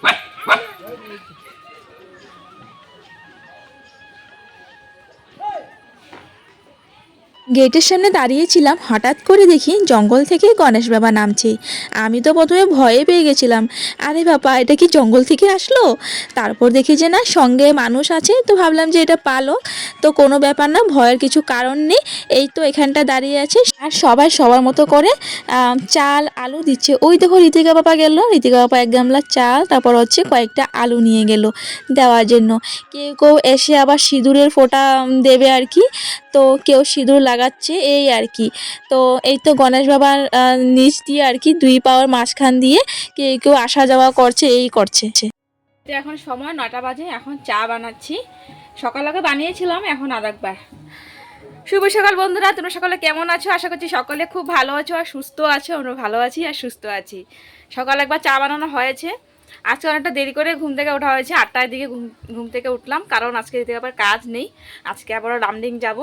Quack, quack. গেটের সামনে দাঁড়িয়েছিলাম হঠাৎ করে দেখি জঙ্গল থেকে গণেশ বাবা নামছে। আমি তো প্রথমে ভয়ে পেয়ে গেছিলাম। আরে বাবা, এটা কি জঙ্গল থেকে আসলো? তারপর দেখি যে না, সঙ্গে মানুষ আছে, তো ভাবলাম যে এটা পালক। তো কোনো ব্যাপার না, ভয়ের কিছু কারণ নেই। এই তো এখানটা দাঁড়িয়ে আছে। আর সবাই সবার মতো করে চাল, আলু দিচ্ছে। ওই দেখো ঋতিকা বাবা গেল। ঋতিকা বাবা এক গামলা চাল, তারপর হচ্ছে কয়েকটা আলু নিয়ে গেল দেওয়ার জন্য। কেউ কেউ এসে আবার সিঁদুরের ফোঁটা দেবে আর কি। তো কেউ সিঁদুর লাগাচ্ছে এই আর কি। তো এই তো গণেশ বাবার নিচ দিয়ে আর কি দুই পাওয়ার মাঝখান দিয়ে কেউ কেউ আসা যাওয়া করছে, এই করছে। এখন সময় নটা বাজে, এখন চা বানাচ্ছি। সকাল আগে বানিয়েছিলাম, এখন আর একবার। শুভ সকাল বন্ধুরা, তোমরা সকলে কেমন আছো? আশা করছি সকলে খুব ভালো আছো আর সুস্থ আছো, আমরা ভালো আছি আর সুস্থ আছি। সকাল একবার চা বানানো হয়েছে। আজকে অনেকটা দেরি করে ঘুম থেকে ওঠা হয়েছে, আটটার দিকে ঘুম ঘুম থেকে উঠলাম, কারণ আজকে দিতে আবার কাজ নেই, আজকে আবার রামডিং যাব।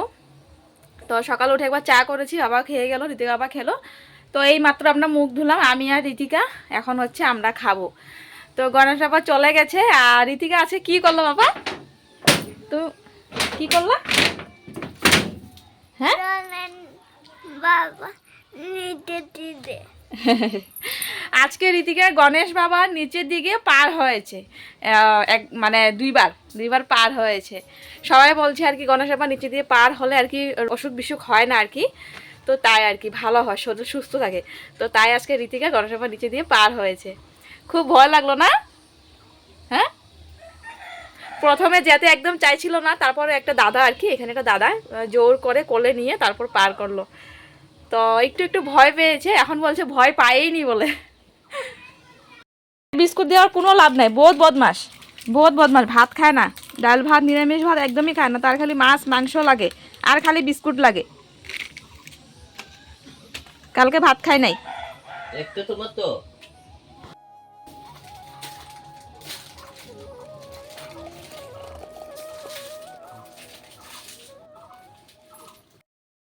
তো সকালে উঠে একবার চা করেছি বাবা খেয়ে গেল ঋতিকা বাবা খেলো। তো এই মাত্র আমরা মুখ ধুলাম আমি আর ঋতিকা এখন হচ্ছে আমরা খাব। তো গণেশ বাবা চলে গেছে আর ঋতিকা আছে কি করল বাবা? তো কি করল? হ্যাঁ? বাবা আজকে ঋতিকা গণেশ বাবার নিচের দিকে পার হয়েছে। এক মানে দুইবার দুইবার পার হয়েছে। সবাই বলছে আর কি, গণেশ বাবা নিচে দিয়ে পার হলে আর কি অসুখ বিসুখ হয় না আর কি। তো তাই আর কি, ভালো হয়, শরীর সুস্থ থাকে। তো তাই আজকে ঋতিকা গণেশ বাবার নিচে দিয়ে পার হয়েছে। খুব ভয় লাগল না? হ্যাঁ? প্রথমে যেতে একদম চাইছিল না, তারপরে একটা দাদা আর কি, এখানে একটা দাদা জোর করে কোলে নিয়ে তারপর পার করল। তো একটু একটু ভয় পেয়েছে, এখন বলছে ভয় পাইনি বলে। বিস্কুট দেওয়ার কোনো লাভ নাই বহুত বদমাস বহুত বদমাস ভাত খায় না ডাল ভাত নিরামিষ ভাত একদমই খায় না তার খালি মাছ মাংস লাগে আর খালি বিস্কুট লাগে। কালকে ভাত খায় নাই।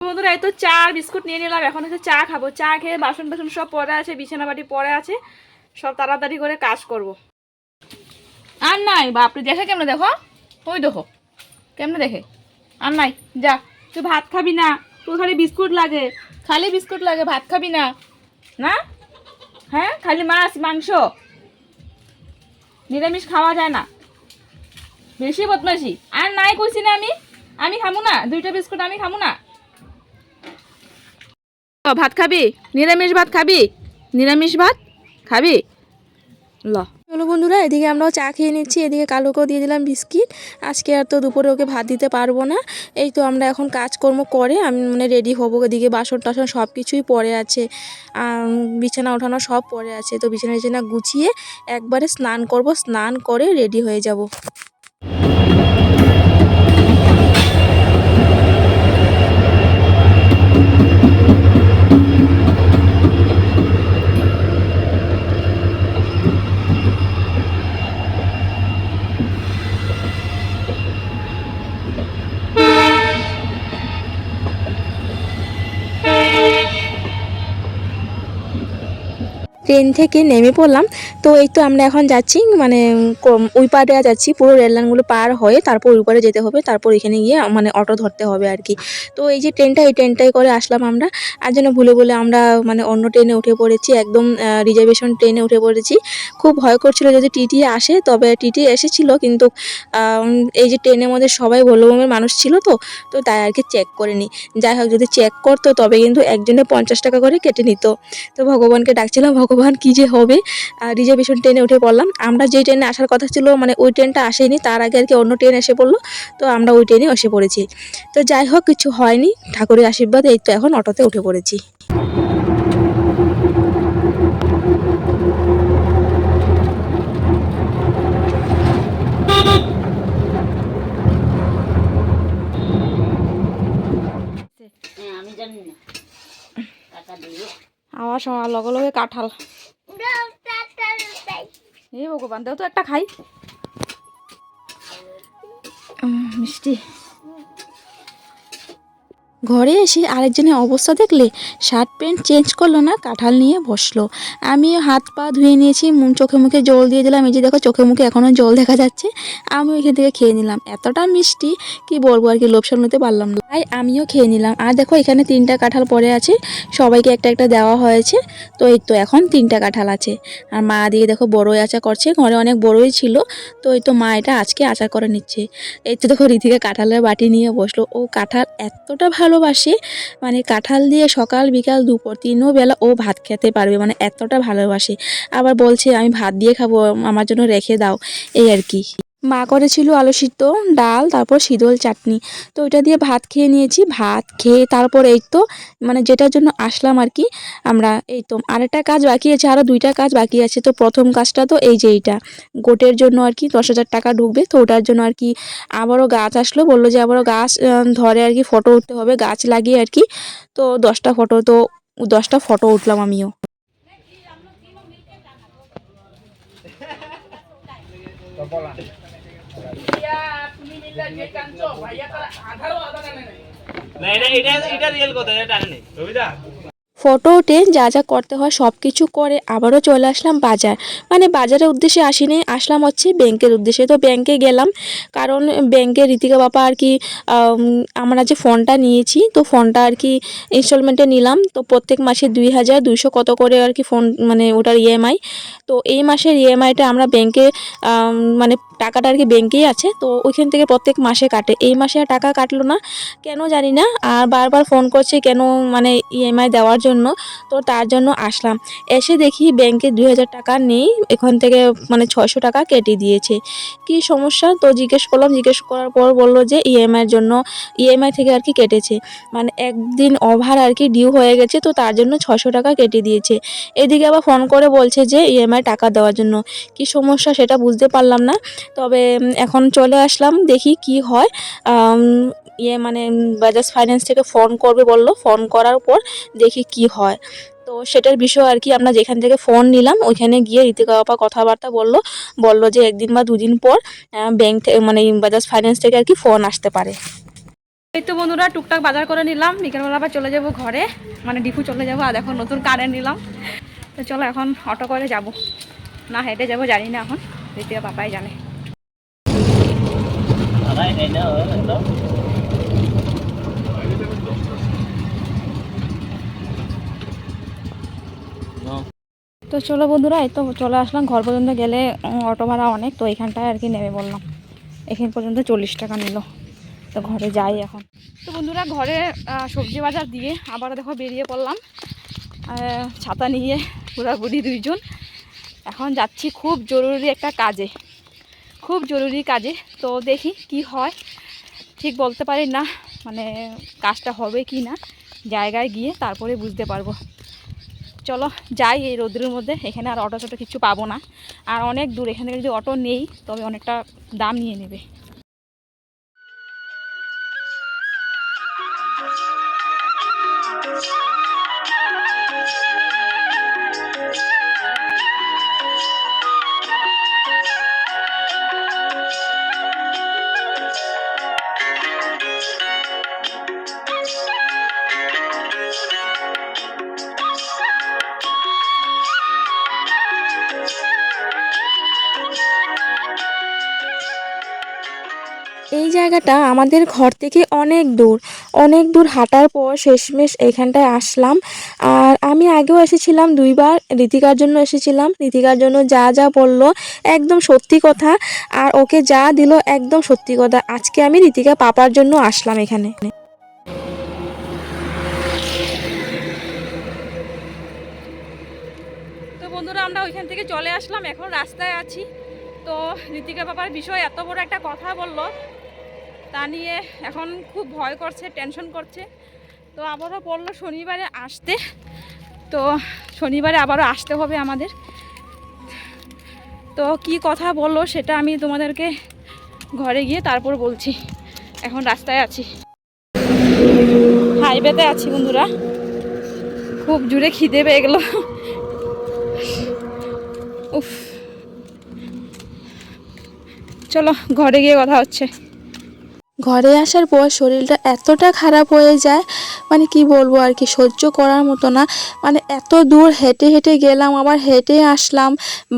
বন্ধুরা এই তো চা আর বিস্কুট নিয়ে নিলাম এখন হচ্ছে চা খাব। চা খেয়ে বাসন বাসন সব পরে আছে বিছানা বাটি পড়ে আছে। সব তাড়াতাড়ি করে কাজ করব। আর নাই, বাপরে, দেখে কেমনে দেখো ওই দেখো, কেমনে দেখে? আর নাই, যা, তুই ভাত খাবি না তুই খালি বিস্কুট লাগে, খালি বিস্কুট লাগে, ভাত খাবি না না? হ্যাঁ খালি মাছ, মাংস, নিরামিষ খাওয়া যায় না। বেশি বদমাসি আর নাই কইছি না আমি আমি খামু না, দুইটা বিস্কুট আমি খামু না। ভাত খাবি? নিরামিষ ভাত খাবি? নিরামিষ ভাত? খাবি? ল। চলো বন্ধুরা, এদিকে আমরাও চা খেয়ে নিচ্ছি। এদিকে কালোকেও দিয়ে দিলাম বিস্কিট। আজকে আর তো দুপুরে ওকে ভাত দিতে পারব না। এই তো আমরা এখন কাজকর্ম করে আমি মানে রেডি হব। এদিকে বাসন টাসন সব কিছুই পড়ে আছে। বিছানা ওঠানো সব পড়ে আছে। তো বিছানা টিছানা গুছিয়ে একবারে স্নান করব। স্নান করে রেডি হয়ে যাব। ট্রেন থেকে নেমে পড়লাম। তো এই তো আমরা এখন যাচ্ছি মানে ওই পারে যাচ্ছি, পুরো রেল লাইনগুলো পার হয়ে তারপর ওই পারে যেতে হবে, তারপর এখানে গিয়ে মানে অটো ধরতে হবে আর কি তো এই যে ট্রেনটা, এই ট্রেনটাই করে আসলাম আমরা। আর যেন ভুলে বলে আমরা মানে অন্য ট্রেনে উঠে পড়েছি, একদম রিজার্ভেশন ট্রেনে উঠে পড়েছি। খুব ভয় করছিল যদি টিটি আসে, তবে টিটি এসেছিল, কিন্তু এই যে ট্রেনের মধ্যে সবাই ভোলবমের মানুষ ছিল তো তো তাই আর কি চেক করেনি। যাই হোক, যদি চেক করতো, তবে কিন্তু একজনে পঞ্চাশ টাকা করে কেটে নিত। তো ভগবানকে ডাকছিলাম, ভগবান কি যে হবে? রিজার্ভেশন ট্রেনে উঠে পড়লাম। আমরা যেই ট্রেনে আসার কথা ছিল মানে ওই ট্রেনটা আসেনি তার আগে আর কি অন্য ট্রেন এসে পড়ল। তো আমরা ওই ট্রেনে এসে পড়েছি। তো যাই হোক কিছু হয়নি। ঠাকুরের আশীর্বাদ এই তো এখন অটোতে উঠে পড়েছি। আমার সময় লগে লগে কাঁঠাল। এই ভগবান দেও তো একটা খাই। মিষ্টি। ঘরে এসে আরেকজনের অবস্থা দেখলে শার্ট প্যান্ট চেঞ্জ করল না, কাঁঠাল নিয়ে বসল। আমিও হাত পা ধুয়ে নিয়েছি চোখে মুখে জল দিয়ে দিলাম। এই যে দেখো, চোখে মুখে এখনও জল দেখা যাচ্ছে। আমি এখান থেকে খেয়ে নিলাম। এতটা মিষ্টি, কি বলব আর কি, লোভ সামলাতে পারলাম না। তাই আমিও খেয়ে নিলাম। আর দেখো, এখানে তিনটা কাঁঠাল পড়ে আছে। সবাইকে একটা একটা দেওয়া হয়েছে। তো এই তো এখন তিনটা কাঁঠাল আছে। আর মা দিয়ে দেখো, বড়ই আচার করছে। ঘরে অনেক বড়ই ছিল। তো এই তো মা এটা আজকে আচার করে নিচ্ছে। এই তো দেখো, রীতিকা কাঁঠালের বাটি নিয়ে বসল। ও কাঁঠাল এতটা ভালোবাসে মানে কাঁঠাল দিয়ে সকাল, বিকাল, দুপুর তিনও বেলা ও ভাত খেতে পারবে মানে এতটা ভালোবাসে। আবার বলছে, আমি ভাত দিয়ে খাব, আমার জন্য রেখে দাও। এই আর কি। মা করেছিল আলু সিদ্ধ ডাল, তারপর শীতল চাটনি। তো ওইটা দিয়ে ভাত খেয়ে নিয়েছি, ভাত খেয়ে তারপর এই তো মানে যেটার জন্য আসলাম আর কি, আমরা এই তো। আরেকটা কাজ বাকি আছে আরও দুইটা কাজ বাকি আছে। তো প্রথম কাজটা তো এই যে এইটা, গোটের জন্য আর কি দশ হাজার টাকা ঢুকবে। তো ওটার জন্য আর কি আবারও গাছ আসলো, বলল যে আবারও গাছ ধরে আর কি ফটো উঠতে হবে, গাছ লাগিয়ে আর কি। তো দশটা ফটো, তো দশটা ফটো উঠলাম আমিও। না এটা এটা এটা রিয়েল কথা এটা টানে নেই। রবিদা? ফটো উঠে যা যা করতে হয় সব কিছু করে আবারও চলে আসলাম বাজার। মানে বাজারের উদ্দেশ্যে আসিনি আসলাম হচ্ছে ব্যাংকের উদ্দেশ্যে। তো ব্যাংকে গেলাম কারণ ব্যাংকে রীতিকা বাবা আর কি আমরা যে ফোনটা নিয়েছি তো ফোনটা আর কি ইনস্টলমেন্টে নিলাম। তো প্রত্যেক মাসে দুই হাজার দুইশো কত করে আর কি ফোন মানে ওটার ইএমআই তো এই মাসের ইএমআইটা আমরা ব্যাংকে মানে টাকাটা আর কি ব্যাংকেই আছে, তো ওইখান থেকে প্রত্যেক মাসে কাটে। এই মাসে আর টাকা কাটলো না, কেন জানি না, আর বারবার ফোন করছে কেন মানে ইএমআই দেওয়ার জন্য, তো তার জন্য আসলাম। এসে দেখি ব্যাংকে দুই হাজার টাকা নেই, এখান থেকে মানে ছয়শো টাকা কেটে দিয়েছে। কি সমস্যা? তো জিজ্ঞেস করলাম, জিজ্ঞেস করার পর বলল যে ইএমআইয়ের জন্য ইএমআই থেকে আর কি কেটেছে। মানে একদিন ওভার আর কি ডিউ হয়ে গেছে, তো তার জন্য ছশো টাকা কেটে দিয়েছে। এদিকে আবার ফোন করে বলছে যে ইএমআই টাকা দেওয়ার জন্য। কি সমস্যা সেটা বুঝতে পারলাম না। তবে এখন চলে আসলাম, দেখি কি হয়। ইয়ে মানে বাজাজ ফাইন্যান্স থেকে ফোন করবে বলল। ফোন করার পর দেখি কি হয়। তো সেটার বিষয় আর কি, আমরা যেখান থেকে ফোন নিলাম, ওইখানে গিয়ে ঋতিকা বাবা কথাবার্তা বলল। বলল যে, একদিন বা দুদিন পর ব্যাংক থেকে মানে বাজাজ ফাইন্যান্স থেকে আর কি ফোন আসতে পারে। এই তো বন্ধুরা, টুকটাক বাজার করে নিলাম। বিকেলবেলা আবার চলে যাব ঘরে। মানে ডিপু চলে যাব, আর এখন নতুন কারেন্ট নিলাম। তো চলো, এখন অটো করে যাব। না, হেঁটে যাব, জানি না এখন। দ্বিতীয় পাপাই জানে। তো চলো বন্ধুরা, এই তো চলে আসলাম। ঘর পর্যন্ত গেলে অটো ভাড়া অনেক, তো এখানটায় আর কি নেমে বললাম এখান পর্যন্ত চল্লিশ টাকা নিল। তো ঘরে যাই এখন। তো বন্ধুরা, ঘরে সবজি বাজার দিয়ে আবার দেখো বেরিয়ে পড়লাম। ছাতা নিয়ে বুড়ি দুইজন। এখন যাচ্ছি খুব জরুরি একটা কাজে। খুব জরুরি কাজে। তো দেখি কি হয়। ঠিক বলতে পারি না মানে কাজটা হবে কি না, জায়গায় গিয়ে তারপরে বুঝতে পারব। চলো যাই এই রোদ্রের মধ্যে, এখানে আর অটো টটো কিছু পাবো না। আর অনেক দূর, এখান থেকে যদি অটো নেই, তবে অনেকটা দাম নিয়ে নেবে। জায়গাটা আমাদের ঘর থেকে অনেক দূর। অনেক দূর হাঁটার পর শেষমেশ এখানটায় আসলাম। আর আমি আগেও এসেছিলাম, দুইবার রীতিকার জন্য এসেছিলাম। রীতিকার জন্য যা যা বলল, একদম সত্যি কথা। আর ওকে যা দিল, একদম সত্যি কথা। আজকে আমি রীতিকা পাপার জন্য আসলাম এখানে। বন্ধুরা, আমরা ওইখান থেকে চলে আসলাম। এখন রাস্তায় আছি। তো ঋতিকা বাবার বিষয় এত বড় একটা কথা বলল। তা নিয়ে এখন খুব ভয় করছে টেনশন করছে। তো আবারও বলল শনিবারে আসতে। তো শনিবারে আবারও আসতে হবে আমাদের। তো কি কথা বলল সেটা আমি তোমাদেরকে ঘরে গিয়ে তারপর বলছি। এখন রাস্তায় আছি। হাইওয়েতে আছি বন্ধুরা। খুব জোরে খিদে পেয়ে গেলো। উফ। চলো, ঘরে গিয়ে কথা হচ্ছে। ঘরে আসার পর শরীরটা এতটা খারাপ হয়ে যায় মানে কি বলব আর কি, সহ্য করার মতো না। মানে এত দূর হেঁটে হেঁটে গেলাম, আবার হেঁটে আসলাম,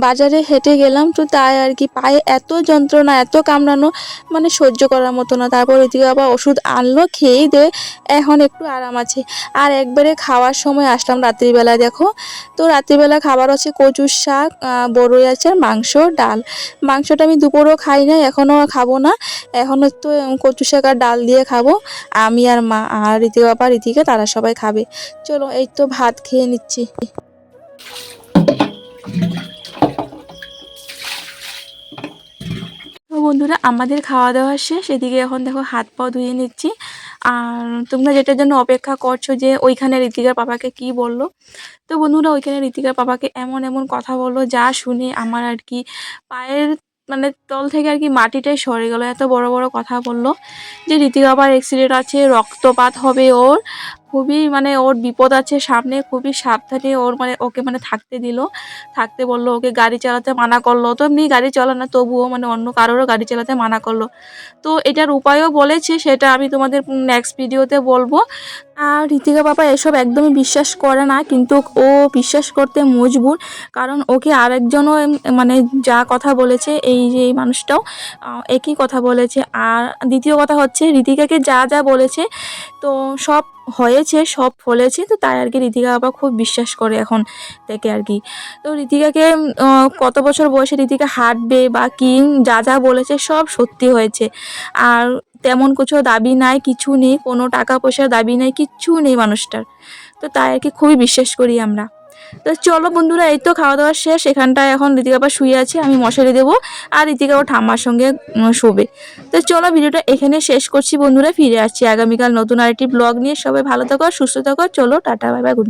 বাজারে হেঁটে গেলাম, তো তাই আর কি, পায়ে এত যন্ত্রণা, এত কামড়ানো মানে সহ্য করার মতো না। তারপর ওইদিকে আবার ওষুধ আনলো খেয়েই দে, এখন একটু আরাম আছে। আর একবারে খাওয়ার সময় আসলাম রাত্রিবেলা দেখো। তো রাত্রিবেলা খাবার হচ্ছে কচুর শাক বড়ই আচার মাংস, ডাল। মাংসটা আমি দুপুরও খাই না এখনও খাব না। এখনও তো কচু শাক আর ডাল দিয়ে খাব। আমি আর মা আর রীতি বাবা, রীতিকা তারা সবাই খাবে। চলো, এই তো ভাত খেয়ে নিচ্ছি। বন্ধুরা, আমাদের খাওয়া দাওয়া শেষ। এদিকে এখন দেখো হাত পা ধুয়ে নিচ্ছি। আর তোমরা যেটার জন্য অপেক্ষা করছ যে ওইখানে ঋতিকার পাপাকে কি বলল? তো বন্ধুরা, ওইখানে ঋতিকার পাপাকে এমন এমন কথা বলল, যা শুনে আমার আর কি পায়ের মানে তল থেকে আর কি মাটিটাই সরে গেল। এত বড় বড় কথা বলল যে ঋতিকা বাবার অ্যাক্সিডেন্ট আছে, রক্তপাত হবে ওর, খুবই মানে ওর বিপদ আছে সামনে, খুবই সাবধানে ওর মানে ওকে মানে থাকতে দিল। থাকতে বলল ওকে গাড়ি চালাতে মানা করল। তো এমনি গাড়ি চালা না, তবুও মানে অন্য কারোরও গাড়ি চালাতে মানা করল। তো এটার উপায়ও বলেছে, সেটা আমি তোমাদের নেক্সট ভিডিওতে বলব। আর ঋতিকা বাবা এসব একদমই বিশ্বাস করে না, কিন্তু ও বিশ্বাস করতে মজবুর। কারণ ওকে আরেকজনও মানে যা কথা বলেছে, এই যে এই মানুষটাও একই কথা বলেছে। আর দ্বিতীয় কথা হচ্ছে, ঋতিকাকে যা যা বলেছে, তো সব হয়েছে, সব ফলেছে, তো তাই আর কি ঋতিকা বাবা খুব বিশ্বাস করে এখন থেকে আর কি তো ঋতিকাকে কত বছর বয়সে ঋতিকা হাঁটবে বা কি, যা যা বলেছে সব সত্যি হয়েছে। আর তেমন কিছু দাবি নাই, কিছু নেই, কোনো টাকা পয়সার দাবি নাই কিচ্ছু নেই মানুষটার। তো তাই আর কি খুবই বিশ্বাস করি আমরা। তো চলো বন্ধুরা, এই তো খাওয়া দাওয়া শেষ, এখানটায় এখন ঋতিকা আবার শুয়ে আছে, আমি মশারি দেবো আর ঋতিকা ও ঠাম্মার সঙ্গে শোবে। তো চলো ভিডিওটা এখানে শেষ করছি বন্ধুরা, ফিরে আসছি আগামীকাল নতুন আরেকটি ব্লগ নিয়ে। সবাই ভালো থাকো সুস্থ থাকো। চলো টাটা বাই বাই গুড